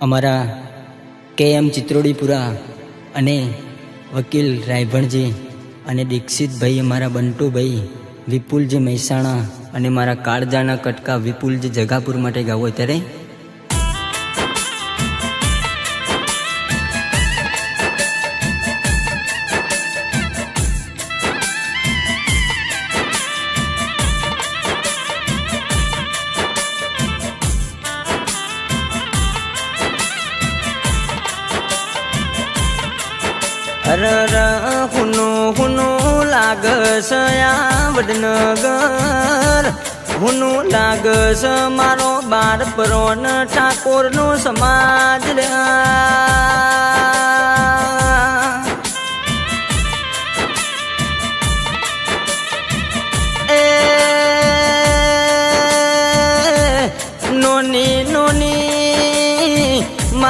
અમારા કે એમ ચિત્રોડીપુરા અને વકીલ રાયભણજી અને દીક્ષિતભાઈ અમારા બંટુભાઈ, વિપુલજી મહેસાણા અને મારા કાળજાના કટકા વિપુલજી જગાપુર માટે ગાવો ત્યારે લાગસયા વડનગર? હુનું લાગસ મારો બાર પરોન ઠાકોરનો સમાજ રે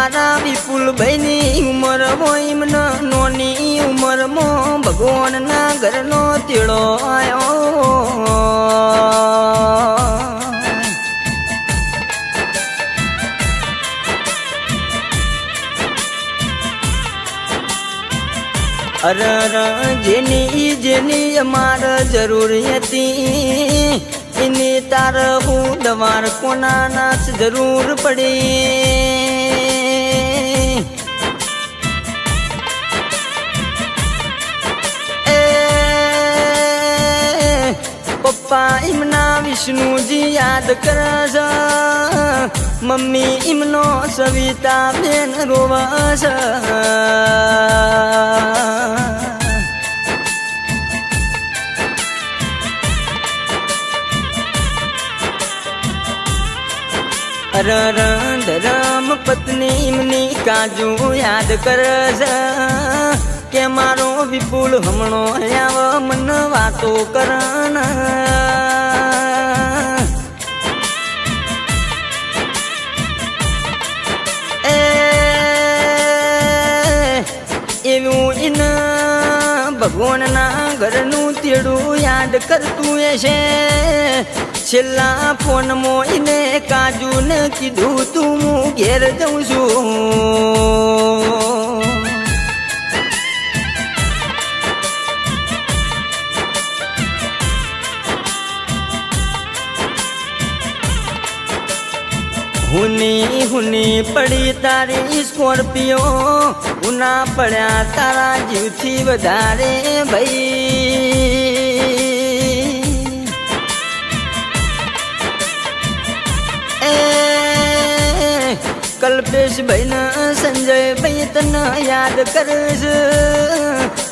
મારા વિપુલ ભાઈની ઉંમર હોય મને નોની ઉંમરમાં ભગવાનના ઘરનો તેડો આવ્યો અરર જેની જેની અમાર જરૂર હતી, એની તાર હું દવાર કોના નાચ જરૂર પડી. પપ્પા એમના વિષ્ણુજી યાદ કરે છે મમ્મી એમનો સવિતા બેન રોવા છે અરર ધરમ પત્ની એમની કાજુ યાદ કરે છે કે મારો વિપુલ હમણો આવ, મન વાતો કરણ એવું ઇન ભગવાનના ઘરનું તેડું યાદ કરતું છે. છેલ્લા ફોનમાં એને કાજુ ને કીધું, તું હું ઘેર જઉં છું. તારી સ્કોર્પિયો ઉના પડ્યા તારા જીવથી વધારે ભાઈ. એ કલ્પેશ ભાઈ ને સંજય ભાઈ તને યાદ કરીશ.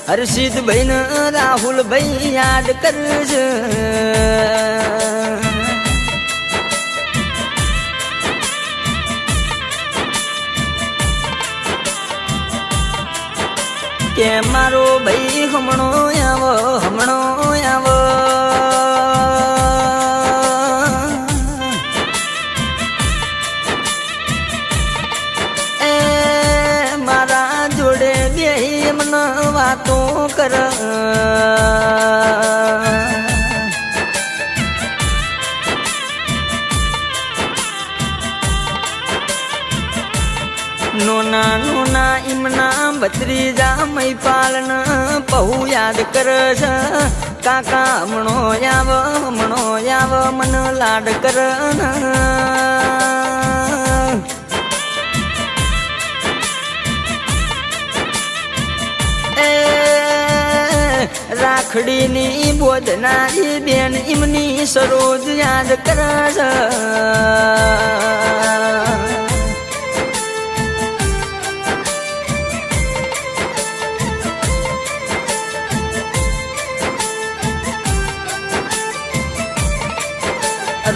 હર્ષિત ભાઈ ને રાહુલ ભાઈ યાદ કરીશ. કે મારો ભાઈ હમણો આવો હમણો આવો. એ મારા જોડે બે મને વાતો કર. નોના નોના ઇમના ભત્રીજા મૈપાલન બહુ યાદ કર કાકા હમણો આવ હમણો આવ, મન લાડ કર રાખડીની બોધનારી બેન ઇમની સરોજ યાદ કર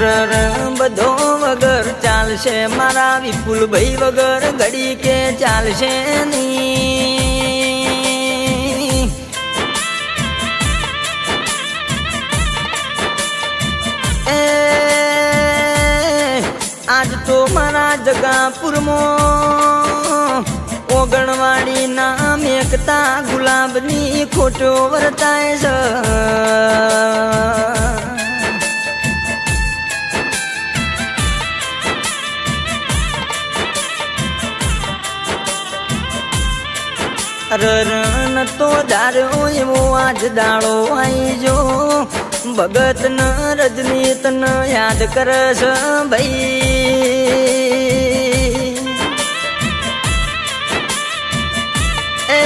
રર બધો વગર ચાલશે મારા વિપુલ ભાઈ વગર ઘડી કે ચાલશે ની આજ તો મારા જગાપુરમાં ઓગણવાડી નામ એકતા ગુલાબની ખોટો વર્તાય છે. રણ તો ધાર્યો એવો આજ દાડો આઈ જો ભગત ન રજની તન યાદ કરશ ભાઈ. એ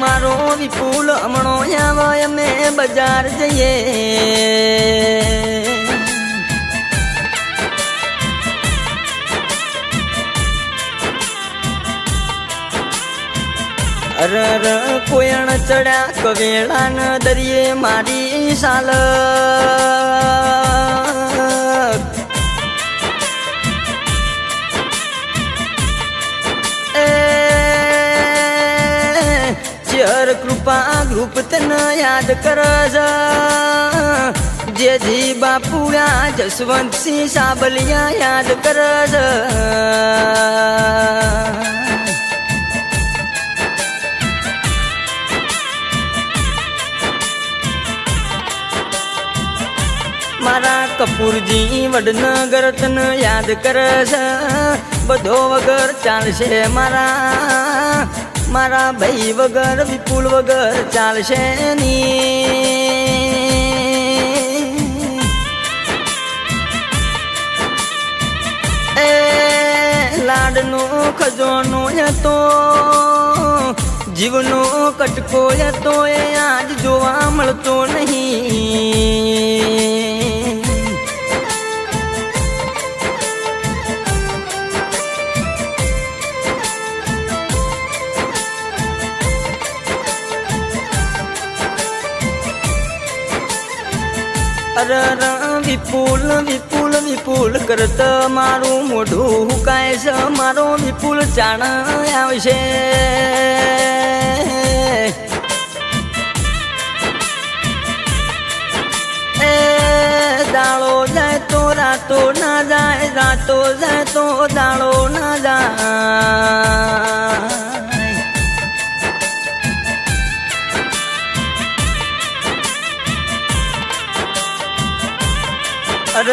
મારો વિપુલ હમણો આવે અમે બજાર જઈએ. અર કોયણ ચડ્યા કવેળાન દરિયે મારી સાલ. ચર કૃપા ગ્રુપ તન યાદ કરજ. જેજી બાપુયા જસવંતસિંહ સાબલિયા યાદ કરજ. કપૂરજી વડનગર તન યાદ કરશ. બધો વગર ચાલશે મારા મારા ભાઈ વગર, વિપુલ વગર ચાલશે ની. એ લાડનો ખજોનો હતો, જીવનો કટકો હતો, એ આજ જોવા મળતો નહીં. અરર વિપુલ વિપુલ વિપુલ કરત મારું મોઢું હુકાય છે મારો વિપુલ ચાણ આવશે એ દાળો જાય તો રાતો ના જાય રાતો જાય તો દાળો ના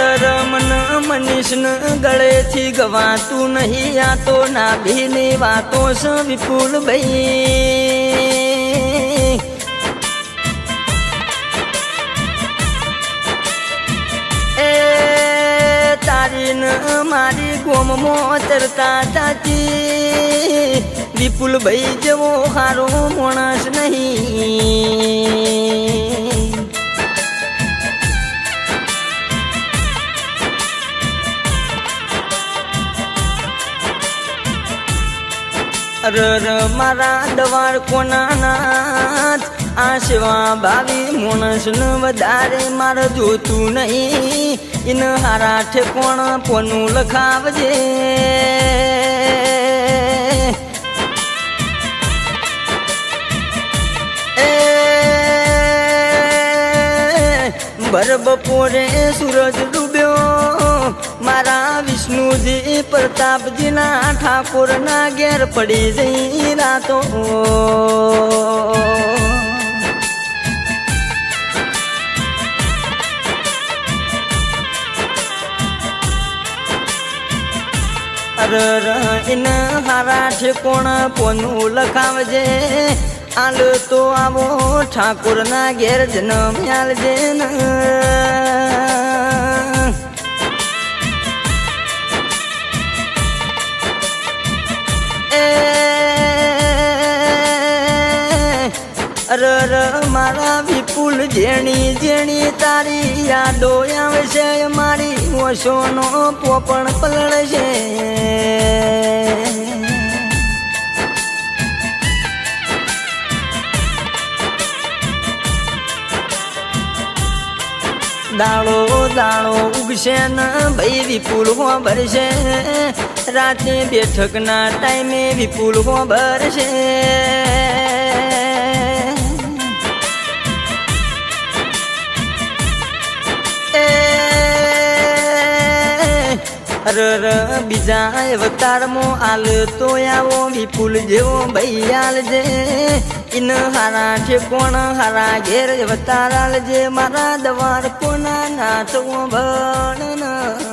જાય અરર મન મનીષન ગળેથી ગવાતું નહીં. આ તો નાભીની વાતો સ વિપુલ ભાઈ. એ તારીન મારી ગોમમાં ચરતા તાતી વિપુલ ભાઈ જેવો હારો માણસ નહીં. અરર મારા દવાર કોના નાથ આ સેવા ભાવી માણસન વધારે, મારે જોતું નહીં. ઇન હારા ઠેકોણ પોનું લખાવજે. ભર બપોરે સૂરજ ડૂબ્યો. મારા વિષ્ણુજી પ્રતાપજીના ઠાકોરના ઘેર પડી જઈ રાતો. રહીને હારા ઠેકોણ પોનું લખાવજે? આલ તો આવો ઠાકોરના ઘેર જન્મ આલજે ન. અરર મારા વિપુલ જેણી જેણી તારી યાદો આવશે મારી ઓશોનો પોપણ પલળશે. દાળો દાળો ઉગશે ન ભાઈ વિપુલ હો ભરશે. રાતે બેઠકના ટાઈમે વિપુલ હો ભરશે. અરર બીજા અવતારમાં આલ તો વિપુલ જેવો ભૈયાલ જે. ઇન હારા છે કોણ? હારા ઘેર અવતારાલ જે. મારા દવાર કોના નાથ ભણ